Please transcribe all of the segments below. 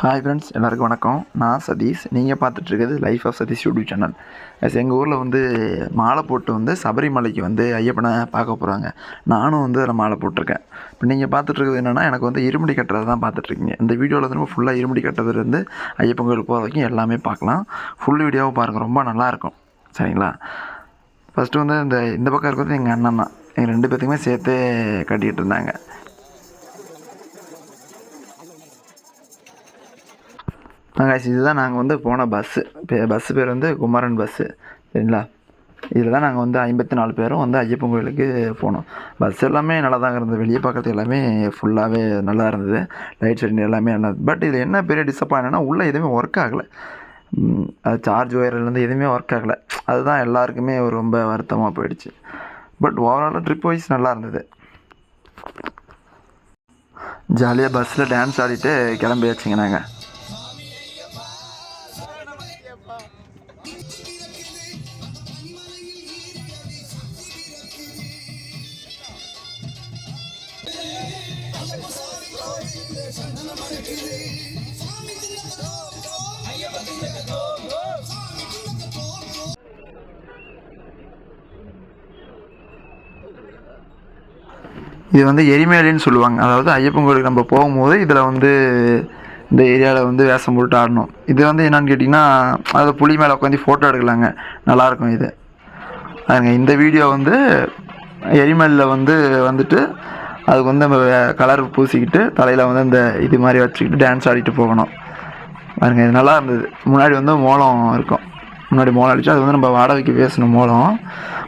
Hi friends எல்லாருக்கும் வணக்கம். நான் சதீஷ். நீங்கள் பார்த்துட்ருக்கிறது life of Satish YouTube channel S எங்கள் ஊரில் வந்து மாலை போட்டு வந்து சபரிமலைக்கு வந்து ஐயப்பனை பார்க்க போகிறாங்க நானும் வந்து அதில் மாலை போட்டிருக்கேன். இப்போ நீங்கள் பார்த்துட்ருக்கிறது என்னென்னா எனக்கு வந்து இருமுடி கட்டுறது தான் பார்த்துட்ருக்கீங்க. இந்த வீடியோவில் திரும்ப ஃபுல்லாக இருமுடி கட்டுறதுலேருந்து ஐயப்பன் கோயில் போகிற வரைக்கும் எல்லாமே பார்க்கலாம். ஃபுல் வீடியோவை பாருங்கள் ரொம்ப நல்லாயிருக்கும். சரிங்களா? ஃபஸ்ட்டு வந்து இந்த இந்த பக்கம் இருக்கிறது எங்கள் அண்ணன் தான். எங்கள் ரெண்டு பேர்த்துக்குமே சேர்த்து கட்டிகிட்டு இருந்தாங்க. Guys இதுதான் நாங்கள் வந்து போன பஸ்ஸு பஸ்ஸு பேர் வந்து குமரன் பஸ்ஸு சரிங்களா? இதில் தான் நாங்கள் வந்து ஐம்பத்தி நாலு பேரும் வந்து ஐயப்பன் கோயிலுக்கு போனோம். பஸ் எல்லாமே நல்லா தான் இருந்தது. வெளியே பார்க்குறது எல்லாமே ஃபுல்லாகவே நல்லா இருந்தது. லைட் செட்டிங் எல்லாமே நல்லா பட் இது என்ன பெரிய டிசப்பாயின்னா உள்ளே எதுவுமே ஒர்க் ஆகலை. அது சார்ஜ் ஒயர்லேருந்து எதுவுமே ஒர்க் ஆகலை. அதுதான் எல்லாருக்குமே ஒரு ரொம்ப வருத்தமாக போயிடுச்சு. பட் ஓவராலாக ட்ரிப் வைஸ் நல்லா இருந்தது. ஜாலியாக பஸ்ஸில் டான்ஸ் ஆடிட்டு கிளம்பியாச்சுங்க நாங்கள் இது வந்து எரிமேலின்னு சொல்லுவாங்க. அதாவது ஐயப்பன் கோயிலுக்கு நம்ம போகும்போது இதில் வந்து இந்த ஏரியாவில் வந்து வேஷம் போட்டு ஆடணும். இது வந்து என்னன்னு கேட்டிங்கன்னா அதை புலி மேலே உட்காந்து ஃபோட்டோ எடுக்கலாங்க. நல்லாயிருக்கும் இது. அதுங்க இந்த வீடியோ வந்து எரிமேலில் வந்து வந்துட்டு அதுக்கு வந்து நம்ம கலர் பூசிக்கிட்டு தலையில் வந்து இந்த இது மாதிரி வச்சுக்கிட்டு டான்ஸ் ஆடிட்டு போகணும். பாருங்க இது நல்லா இருந்தது. முன்னாடி வந்து மோளம் இருக்கும். முன்னாடி மோளம் அடிச்சு அது வந்து நம்ம வாடகைக்கு பேசணும் மோளம்.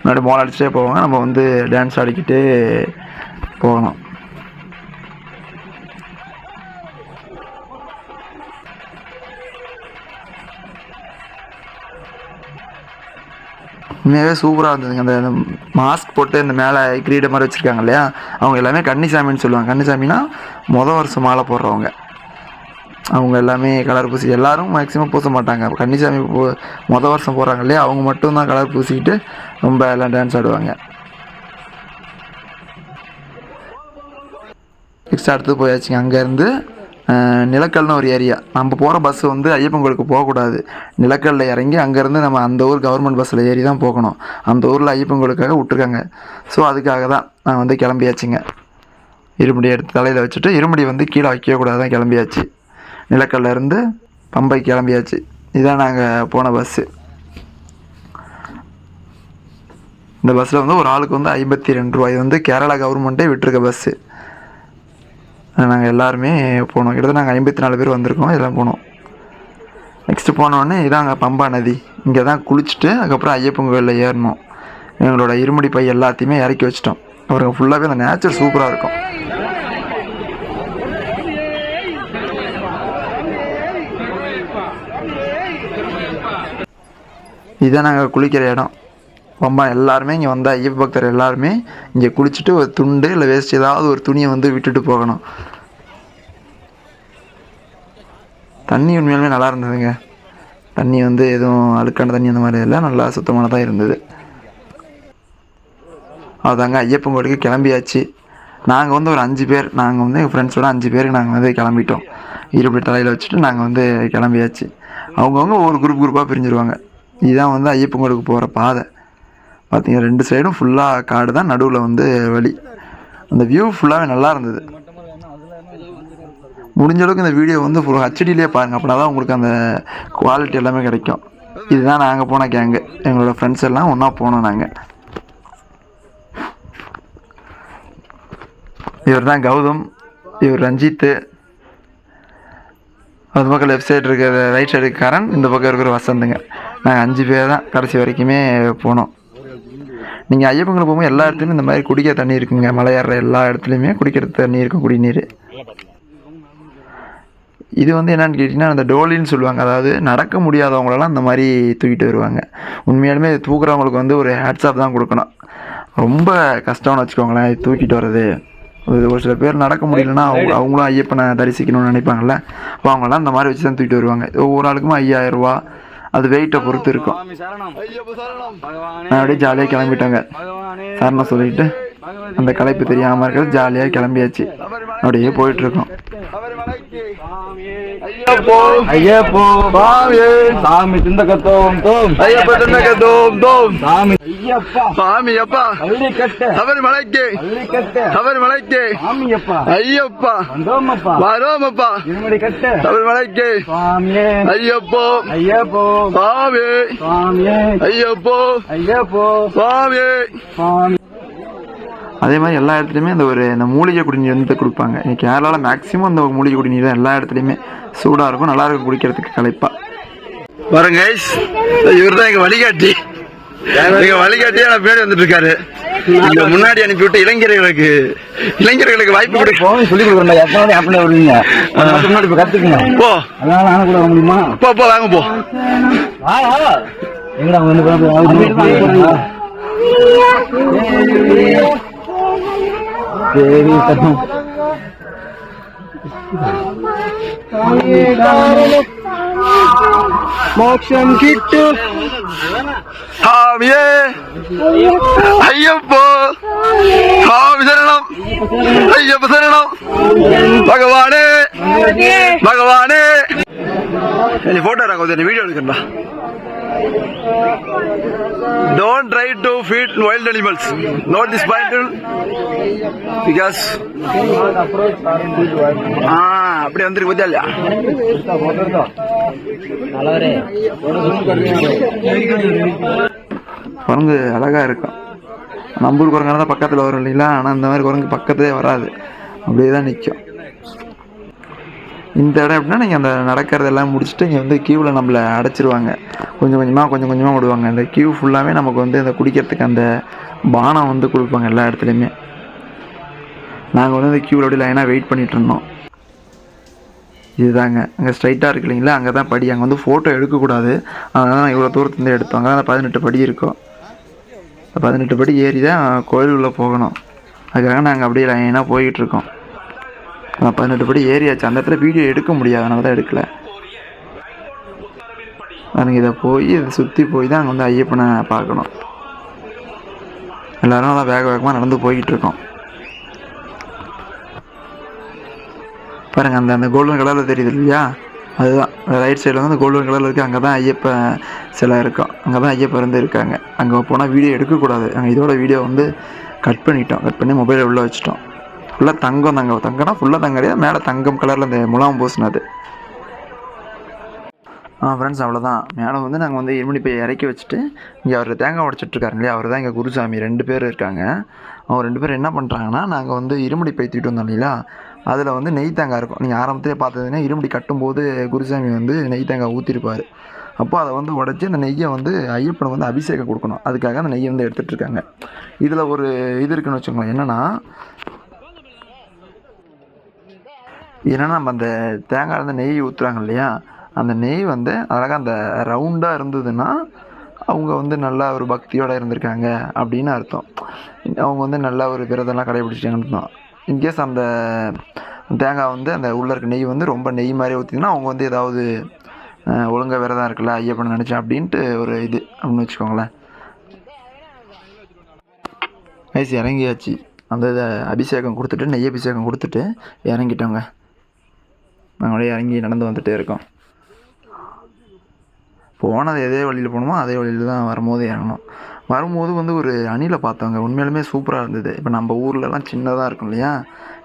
முன்னாடி மோளம் அடிச்சிட்டே போவாங்க. நம்ம வந்து டான்ஸ் ஆடிக்கிட்டு போகணும். உண்மையாகவே சூப்பராக இருந்ததுங்க. அந்த மாஸ்க் போட்டு இந்த மேலே கிரீட மாதிரி வச்சுருக்காங்க இல்லையா? அவங்க எல்லாமே கன்னிசாமின்னு சொல்லுவாங்க. கன்னிசாமின்னா மொதல் வருஷம் மாலை போடுறவங்க. அவங்க எல்லாமே கலர் பூசி எல்லோரும் மேக்ஸிமம் பூச மாட்டாங்க. கன்னிசாமி பூ மொதல் வருஷம் போடுறாங்க இல்லையா? அவங்க மட்டும்தான் கலர் பூசிக்கிட்டு ரொம்ப எல்லாம் டான்ஸ் ஆடுவாங்க. நெக்ஸ்ட் அடுத்து போயாச்சுங்க. அங்கேருந்து நிலக்கல்னு ஒரு ஏரியா. நம்ம போகிற பஸ் வந்து ஐயப்பன் கோயிலுக்கு போகக்கூடாது. நிலக்கல்லில் இறங்கி அங்கேருந்து நம்ம அந்த ஊர் கவர்மெண்ட் பஸ்ஸில் ஏறி தான் போகணும். அந்த ஊரில் ஐயப்பன் கோயிலுக்காக விட்ருக்காங்க ஸோ அதுக்காக தான் நான் வந்து கிளம்பியாச்சுங்க. இருமுடி எடுத்து தலையில் வச்சுட்டு இருமுடி வந்து கீழே வைக்கக்கூடாது தான் கிளம்பியாச்சு. நிலக்கல்ல இருந்து பம்பை கிளம்பியாச்சு. இதான் நாங்கள் போன பஸ்ஸு இந்த பஸ்ஸில் வந்து ஒரு ஆளுக்கு வந்து ஐம்பத்தி ரெண்டு ரூபாய். வந்து கேரளா கவர்மெண்ட்டே விட்டுருக்க பஸ்ஸு நாங்கள் எல்லாருமே போனோம். கிட்டத்தட்ட நாங்கள் ஐம்பத்தி நாலு பேர் வந்திருக்கோம். இதெல்லாம் போனோம். நெக்ஸ்ட்டு போனோடனே அங்கே பம்பா நதி. இங்கே தான் குளிச்சுட்டு அதுக்கப்புறம் ஐயப்பன் கோயிலில் ஏறணும். எங்களோட இருமுடி பை எல்லாத்தையுமே இறக்கி வச்சிட்டோம். அப்புறம் ஃபுல்லாகவே அந்த நேச்சர் சூப்பராக இருக்கும். இதுதான் நாங்கள் குளிக்கிற இடம். ரொம்ப எல்லாருமே இங்கே வந்தால் ஐயப்ப பக்தர் எல்லாருமே இங்கே குளிச்சுட்டு ஒரு துண்டு இல்லை வேஸ்ட் ஏதாவது ஒரு துணியை வந்து விட்டுட்டு போகணும். தண்ணி உண்மையாலுமே நல்லா இருந்ததுங்க. தண்ணி வந்து எதுவும் அழுக்கான தண்ணி அந்த மாதிரி இல்லை நல்லா சுத்தமானதாக இருந்தது. அதுதாங்க ஐயப்பன் கோயிலுக்கு கிளம்பியாச்சு. நாங்கள் வந்து ஒரு அஞ்சு பேர் நாங்கள் வந்து எங்கள் ஃப்ரெண்ட்ஸோட அஞ்சு பேருக்கு நாங்கள் வந்து கிளம்பிட்டோம். இருபடி தலையில் வச்சுட்டு நாங்கள் வந்து கிளம்பியாச்சு. அவங்கவுங்க ஒவ்வொரு குரூப் குரூப்பாக பிரிஞ்சிருவாங்க. இதுதான் வந்து ஐயப்பன் கோயிலுக்கு போகிற பாதை. பார்த்தீங்க ரெண்டு சைடும் ஃபுல்லாக காடு தான் நடுவில் வந்து வழி. அந்த வியூ ஃபுல்லாகவே நல்லா இருந்தது. முடிஞ்ச அளவுக்கு இந்த வீடியோ வந்து ஃபுல் ஹெச்டிலே பாருங்கள் அப்படின்னா தான் உங்களுக்கு அந்த குவாலிட்டி எல்லாமே கிடைக்கும். இதுதான் நாங்கள் போன கேங்கு எங்களோட ஃப்ரெண்ட்ஸ் எல்லாம் ஒன்றா போனோம் நாங்கள் இவர் தான் கௌதம் இவர் ரஞ்சித்து. அது பக்கம் லெஃப்ட் சைடு இருக்கிற ரைட் சைடு கரண் இந்த பக்கம் இருக்கிற வசந்துங்க. நாங்கள் அஞ்சு பேர் தான் கடைசி வரைக்குமே போனோம். நீங்கள் ஐயப்பங்களை போகும்போது எல்லா இடத்துலையும் இந்த மாதிரி குடிக்க தண்ணி இருக்குங்க. மலை எல்லா இடத்துலையுமே குடிக்கிற தண்ணி இருக்கும் குடிநீர் இது வந்து என்னன்னு கேட்டிங்கன்னா அந்த டோலின்னு சொல்லுவாங்க. அதாவது நடக்க முடியாதவங்களெல்லாம் இந்த மாதிரி தூக்கிட்டு வருவாங்க. உண்மையாலுமே இது தூக்குறவங்களுக்கு வந்து ஒரு ஹேட்ஸ்அப் தான் கொடுக்கணும். ரொம்ப கஷ்டம்னு வச்சுக்கோங்களேன் இது தூக்கிட்டு வர்றது. ஒரு ஒரு சில பேர் நடக்க முடியலன்னா அவங்க அவங்களும் ஐயப்பனை தரிசிக்கணும்னு நினைப்பாங்கல்ல. அப்போ அவங்களாம் இந்த மாதிரி வச்சு தான் தூக்கிட்டு வருவாங்க. ஒவ்வொரு ஆளுக்கும் ஐயாயிரம் ரூபா அது வெயிட்டை பொறுத்து இருக்கும். நான் அப்படியே ஜாலியாக கிளம்பிட்டாங்க. பகவானே சரணம் சொல்லிட்டு அந்த களைப்பு தெரியாமல் இருக்கிறது ஜாலியாக கிளம்பியாச்சு. அப்படியே போயிட்டுருக்கோம் ஐயப்போ ஐயப்போ சுவாமியே சாமி சிந்தகத்தோம் தோம். ஐயப்ப தின்னக தோம். தோம் சாமி. ஐயப்பா. சுவாமி அப்பா பள்ளி கட்ட சபரிமலைக்கு. பள்ளி கட்ட சபரிமலைக்கு. சாமியப்பா. ஐயப்பா. வந்தோமப்பா. வரோமப்பா. இருமடி கட்ட சபரிமலைக்கு. சுவாமியே ஐயப்போ. ஐயப்போ. சுவாமி சுவாமியே ஐயப்போ. ஐயப்போ. சுவாமி சுவாமி அதே மாதிரி எல்லா இடத்துலையுமே அந்த ஒரு இந்த மூலிகை குடிநீர் வந்து கொடுப்பாங்க. இங்கே கேரளாவில் மேக்ஸிமம் அந்த மூலிகை குடிநீர் தான் எல்லா இடத்துலையுமே சூடாக இருக்கும். நல்லா இருக்கும் குடிக்கிறதுக்கு களைப்பா. பாருங்க இவர் தான் எங்க வழிகாட்டி. எங்க வழிகாட்டியா நான் பேர் வந்துட்டு இருக்காரு. இங்க முன்னாடி அனுப்பிவிட்டு இளைஞர்களுக்கு இளைஞர்களுக்கு வாய்ப்பு கொடு. போய் சொல்லி கொடுக்குறேன் எத்தனை அப்படியே வருவீங்க. முன்னாடி போய் கத்துக்குங்க. போ. அதனால நானும் கூட வர முடியுமா? போ போ வாங்க போ. எங்கடா வந்து போய் சரி கட்டும் மோட்சம் கிட்டு சாமியே ஐயப்போ சாமி சரணம் ஐயப்ப சரணம் பகவானே பகவானே நீ photo ராங்க don't try to feed wild animals note this point because ah அப்படி வந்துருக்கு பத்தியா இல்லையா குரங்கு அழகா இருக்கும். நம்ம ஊர் குரங்கான தான் பக்கத்தில் வரும் இல்லைங்களா? ஆனால் இந்த மாதிரி குரங்கு பக்கத்துலேயே வராது. அப்படியே தான் நிற்கும் இந்த இடம் எப்படின்னா நீங்கள் அந்த நடக்கிறதெல்லாம் முடிச்சுட்டு இங்கே வந்து கியூவில் நம்மளை அடைச்சிருவாங்க. கொஞ்சம் கொஞ்சமாக கொஞ்சம் கொஞ்சமாக விடுவாங்க அந்த கியூ ஃபுல்லாகவே நமக்கு வந்து அந்த குடிக்கிறதுக்கு அந்த பானம் வந்து கொடுப்பாங்க எல்லா இடத்துலையுமே. நாங்கள் வந்து அந்த கியூவில் அப்படியே லைனாக வெயிட் பண்ணிகிட்ருந்தோம் இருந்தோம். இதுதாங்க. அங்கே ஸ்ட்ரைட்டாக இருக்கு இல்லைங்களா? அங்கே தான் படி. அங்கே வந்து ஃபோட்டோ எடுக்கக்கூடாது. அதனால தான் இவ்வளோ தூரத்துலேருந்து எடுத்தோம். அங்கே தான் பதினெட்டு படி இருக்கும். பதினெட்டு படி ஏறி தான் கோயில் உள்ளே போகணும். அதுக்காக நாங்கள் அப்படியே லைனாக போய்கிட்டு இருக்கோம். பதினெட்டு படி ஏறியாச்சு. அந்த இடத்துல வீடியோ எடுக்க முடியாது. அதனால தான் எடுக்கல. அதுங்க இதை போய் இதை சுற்றி போய் தான் அங்கே வந்து ஐயப்பனை பார்க்கணும். எல்லாரும் நல்லா வேக வேகமாக நடந்து போய்கிட்டு இருக்கோம். பாருங்க அந்த அந்த கோல்டன் கலரில் தெரியுது இல்லையா? அதுதான். ரைட் சைடில் வந்து கோல்டன் கலரில் இருக்குது அங்கே தான் ஐயப்ப சிலை இருக்கும். அங்கே தான் ஐயப்ப இருந்து இருக்காங்க. அங்கே போனால் வீடியோ எடுக்கக்கூடாது. அங்கே இதோட வீடியோ வந்து கட் பண்ணிட்டோம். கட் பண்ணி மொபைலை உள்ளே வச்சிட்டோம். ஃபுல்லாக தங்கம் தங்கம் தங்கம்னா ஃபுல்லாக தங்க கிடையாது. மேலே தங்கம் கலரில் இந்த முலாம் பூசினது ஆ ஃப்ரெண்ட்ஸ் அவ்வளோதான் மேலே வந்து நாங்கள் வந்து இருமணி போய் இறக்கி வச்சுட்டு இங்கே அவர் தேங்காய் உடச்சிட்ருக்காரு இல்லையா? அவர் தான் எங்கள் குருசாமி. ரெண்டு பேர் இருக்காங்க. அவங்க ரெண்டு பேரும் என்ன பண்ணுறாங்கன்னா நாங்கள் வந்து இருமுடி பை வந்தோம் இல்லையா அதில் வந்து நெய் தேங்காய் இருக்கும். நீங்கள் ஆரம்பத்திலே பார்த்ததுன்னா இருமுடி கட்டும்போது குருசாமி வந்து நெய் தேங்காய் ஊற்றிருப்பார் அப்போ அதை வந்து உடச்சி அந்த நெய்யை வந்து ஐயப்பனை வந்து அபிஷேகம் கொடுக்கணும். அதுக்காக அந்த நெய்யை வந்து எடுத்துகிட்ருக்காங்க இதில் ஒரு இது இருக்குன்னு வச்சுக்கோங்களேன். என்னென்னா என்னென்னா நம்ம அந்த தேங்காய் வந்து நெய் ஊற்றுறாங்க இல்லையா? அந்த நெய் வந்து அழகாக அந்த ரவுண்டாக இருந்ததுன்னா அவங்க வந்து நல்லா ஒரு பக்தியோடு இருந்திருக்காங்க அப்படின்னு அர்த்தம். அவங்க வந்து நல்லா ஒரு விரதெல்லாம் கடைபிடிச்சிட்டாங்கன்னு அர்த்தம். இன்கேஸ் அந்த தேங்காய் வந்து அந்த உள்ள இருக்க நெய் வந்து ரொம்ப நெய் மாதிரி ஊற்றிங்கன்னா அவங்க வந்து ஏதாவது ஒழுங்காக ஒழுங்கா விரதம் இருக்குல்ல ஐயப்பன் நினச்சேன் அப்படின்ட்டு ஒரு இது அப்படின்னு வச்சுக்கோங்களேன். ஐஸ் இறங்கியாச்சு. அந்த இதை அபிஷேகம் கொடுத்துட்டு நெய் அபிஷேகம் கொடுத்துட்டு இறங்கிட்டோங்க. நாங்கள் அப்படியே இறங்கி நடந்து வந்துகிட்டே இருக்கோம். போனது எதே வழியில் போகணுமோ அதே வழியில் தான் வரும்போது இறங்கணும். வரும்போது வந்து ஒரு அணிலை பார்த்தவங்க உண்மையிலுமே சூப்பராக இருந்தது. இப்போ நம்ம ஊர்லலாம் சின்னதாக இருக்கும் இல்லையா?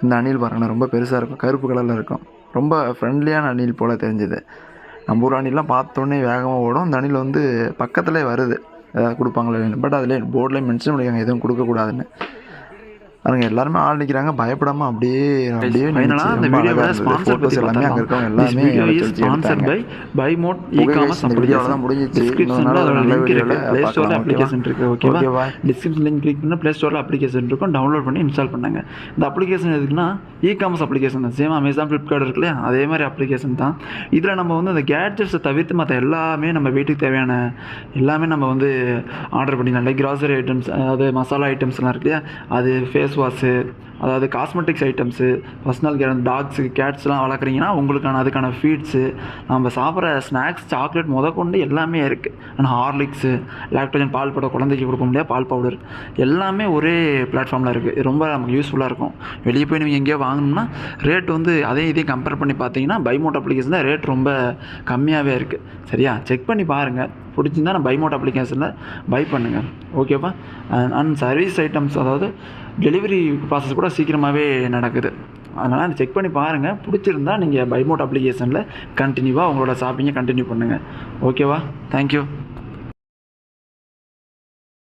இந்த அணில் பாருங்கண்ணா ரொம்ப பெருசாக இருக்கும். கருப்பு கலரில் இருக்கும். ரொம்ப ஃப்ரெண்ட்லியான அணில் போல் தெரிஞ்சுது. நம்ம ஊர் அணிலாம் பார்த்தோன்னே வேகமாக ஓடும். இந்த அணில் வந்து பக்கத்துலேயே வருது. ஏதாவது கொடுப்பாங்களே பட் அதில் போர்டில் மென்ஷன் பண்ணியிருக்காங்க எதுவும் கொடுக்கக்கூடாதுன்னு. பாருங்க எல்லாருமே ஆள் நிற்கிறாங்க பயப்படாம அப்படியே அப்படியே ஃபைனலாக அந்த வீடியோவோட ஸ்பான்சர் பற்றி எல்லாமே அங்கே இருக்கவங்க எல்லாமே எடுத்தாங்க. Buy buy mode e commerce இந்த வீடியோவில் தான் முடிஞ்சிச்சு டிஸ்கிரிப்ஷனில் அதோட நல்ல லிங்க் வீடியோவில் இருக்கு. ப்ளே ஸ்டோரில் அப்ளிகேஷன் இருக்கு ஓகேவா? டிஸ்கிரிப்ஷன் லிங்க் கிளிக் பண்ணால் ப்ளே ஸ்டோரில் அப்ளிகேஷன் இருக்கும். டவுன்லோட் பண்ணி இன்ஸ்டால் பண்ணாங்க. இந்த அப்ளிகேஷன் எதுக்குன்னா இ காமர்ஸ் அப்ளிகேஷன் தான். சேம் அமேசான் ஃப்ளிப்கார்ட் இருக்கு இல்லையா அதே மாதிரி அப்ளிகேஷன் தான். இதில் நம்ம வந்து அந்த கேட்ஜெட்ஸை தவிர்த்து மற்ற எல்லாமே நம்ம வீட்டுக்கு தேவையான எல்லாமே நம்ம வந்து ஆர்டர் பண்ணிக்கலாம். லைக் கிராசரி ஐட்டம்ஸ் அதாவது மசாலா ஐட்டம்ஸ்லாம் இருக்கு இல்லையா? அது ஃபேஸ் ஃபேஸ் வாஷு அதாவது cosmetics items personal care dogs கேட்ஸ்லாம் வளர்க்குறீங்கன்னா உங்களுக்கான அதுக்கான ஃபீட்ஸு நம்ம சாப்பிட்ற ஸ்நாக்ஸ் சாக்லேட் முத கொண்டு எல்லாமே இருக்குது ஆனால் ஹார்லிக்ஸு லாக்டோஜன் பால் பவுடர் குழந்தைக்கு கொடுக்க முடியாது பால் பவுடர் எல்லாமே ஒரே பிளாட்ஃபார்மில் இருக்குது ரொம்ப நமக்கு யூஸ்ஃபுல்லாக இருக்கும். வெளியே போய் நீங்கள் எங்கேயோ வாங்கணும்னா ரேட் வந்து அதையும் இதையும் கம்பேர் பண்ணி பார்த்தீங்கன்னா பைமோட் அப்ளிகேஷன் தான் ரேட் ரொம்ப கம்மியாகவே இருக்குது சரியா? செக் பண்ணி பாருங்கள் பிடிச்சிருந்தா நான் பைமோட் அப்ளிகேஷனில் பை பண்ணுங்கள் ஓகேவா அண்ட் சர்வீஸ் ஐட்டம்ஸ் அதாவது டெலிவரி ப்ராசஸ் கூட சீக்கிரமாகவே நடக்குது. அதனால் அதை செக் பண்ணி பாருங்கள் பிடிச்சிருந்தா நீங்கள் பைமோட் அப்ளிகேஷனில் கண்டினியூவாக உங்களோட ஷாப்பிங்கை கண்டினியூ பண்ணுங்கள் ஓகேவா தேங்க்யூ